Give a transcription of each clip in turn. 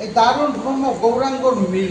এই দারুণ ব্রহ্ম গৌরাঙ্গর মিল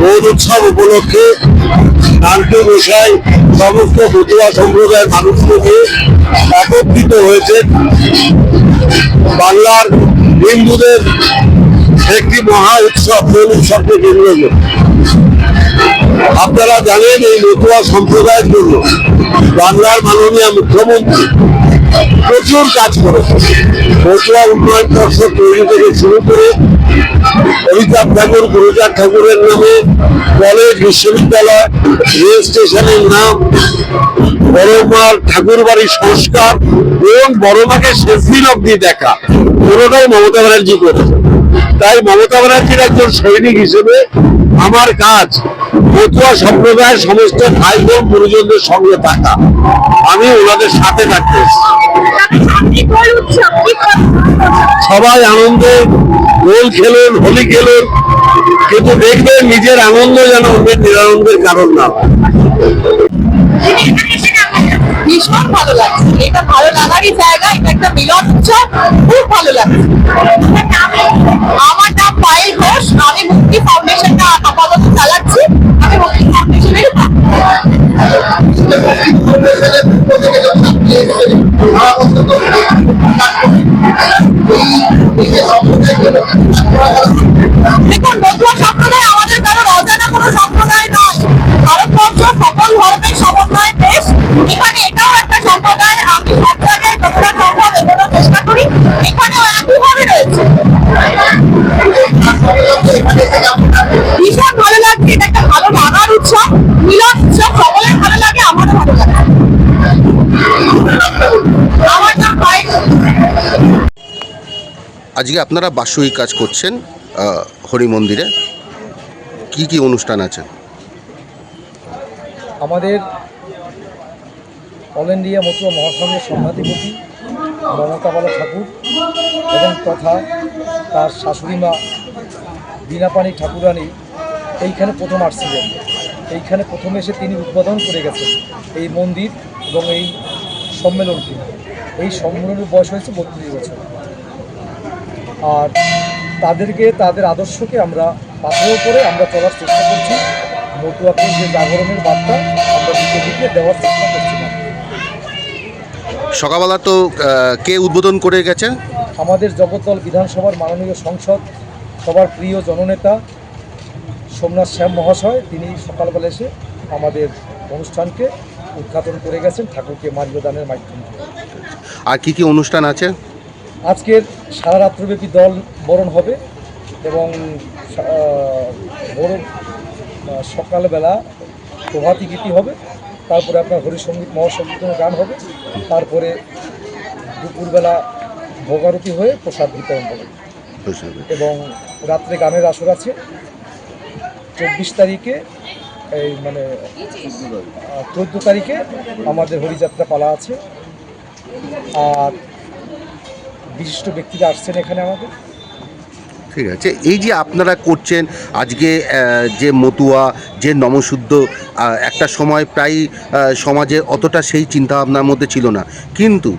গৌর উৎসব উপলক্ষে নান্টু গোসাই সমস্ত বতুয়া সম্প্রদায়ের মানুষগুলোকে একত্রিত হয়েছে। বাংলার হিন্দুদের একটি মহা উৎসব দোল উৎসবকে কেন্দ্র আপনারা জানেন এই মতুয়া সম্প্রদায়ের জন্য বাংলার মাননীয় মুখ্যমন্ত্রী প্রচুর কাজ করেছে মতুয়া উন্নয়ন পর্ষদ তৈরি থেকে শুরু করে অমিতাভ ঠাকুর গুরুচাঁদ ঠাকুরের নামে কলেজ বিশ্ববিদ্যালয় রেল স্টেশনের নাম বড়মার ঠাকুর বাড়ির সংস্কার এবং বড়মাকে শেষ দিন অব্দি দেখা। পুরোটাই মমতা ব্যানার্জি করেছে তাই মমতা ব্যানার্জির একজন সৈনিক হিসেবে আমার কাজ মতুয়া সম্প্রদায়ের সমস্ত ভাই বোন গুরুজনদের সঙ্গে থাকা। আমি ওনাদের সাথে থাকতে। সবাই আনন্দে গোল খেলুন, হোলি খেলুন, কিন্তু দেখবেন নিজের আনন্দ যেন অন্যের নিরানন্দের কারণ না ভীষণ ভালো লাগছে। এটা ভালো লাগারই জায়গা, এটা একটা মিলন উৎসব, খুব ভালো লাগছে। আমার নাম পায়েল ঘোষ, আমি মুক্তি ফাউন্ডেশনটা দেখুন সম্প্রদায় আমাদের কারোর অজানা সম্প্রদায় নয় ভারতবর্ষ সকল ধর্মের সমন্বয় দেশ এখানে আজকে আপনারা বাৎসরিক কাজ করছেন হরি মন্দিরে। কি কি অনুষ্ঠান আছে? আমাদের অল ইন্ডিয়া মতুয়া মহাসংঘের সভাধিপতি মমতা বালা ঠাকুর এবং তথা তার শাশুড়ি মা বীণাপাণি ঠাকুরানী এইখানে প্রথম আসছিলেন। এইখানে প্রথম এসে তিনি উদ্বোধন করে গেছেন এই মন্দির এবং এই সম্মেলনটি। এই সম্মেলনের বয়স হয়েছে বত্রিশ বছর। আর তাদেরকে তাদের আদর্শকে আমরা পাথেয় করে আমরা চলার চেষ্টা করছি। মতুয়াকে যে জাগরণের বার্তা আমরা দিকে দিকে দেওয়ার চেষ্টা করছি। সকালবেলা তো কে উদ্বোধন করে গেছে? আমাদের জগদ্দল বিধানসভার মাননীয় সংসদ সবার প্রিয় জননেতা সোমনাথ শ্যাম মহাশয় তিনি সকালবেলা এসে আমাদের অনুষ্ঠানকে উদ্ঘাটন করে গেছেন ঠাকুরকে মাল্যদানের মাধ্যমে। আর কি কি অনুষ্ঠান আছে? আজকের সারা রাত্রব্যাপী দল বরণ হবে এবং বড় সকালবেলা প্রভাতী গীতি হবে তারপরে আপনার হরিসঙ্গীত মহাসংকীর্তন গান হবে তারপরে দুপুরবেলা ভোগারতি হয়ে প্রসাদ বিতরণ হবে। এবং রাত্রে গানের আসর আছে। চব্বিশ তারিখে এই মানে চোদ্দ তারিখে আমাদের হরিযাত্রা পালা আছে। আর বিশিষ্ট ব্যক্তিরা আসছেন এখানে আমাদের। ঠিক আছে। এই যে আপনারা করছেন, আজকে যে মতুয়া, যে নমশুদ্ধ একটা সময় প্রায় সমাজে অতটা সেই চিন্তাভাবনার মধ্যে ছিল না। কিন্তু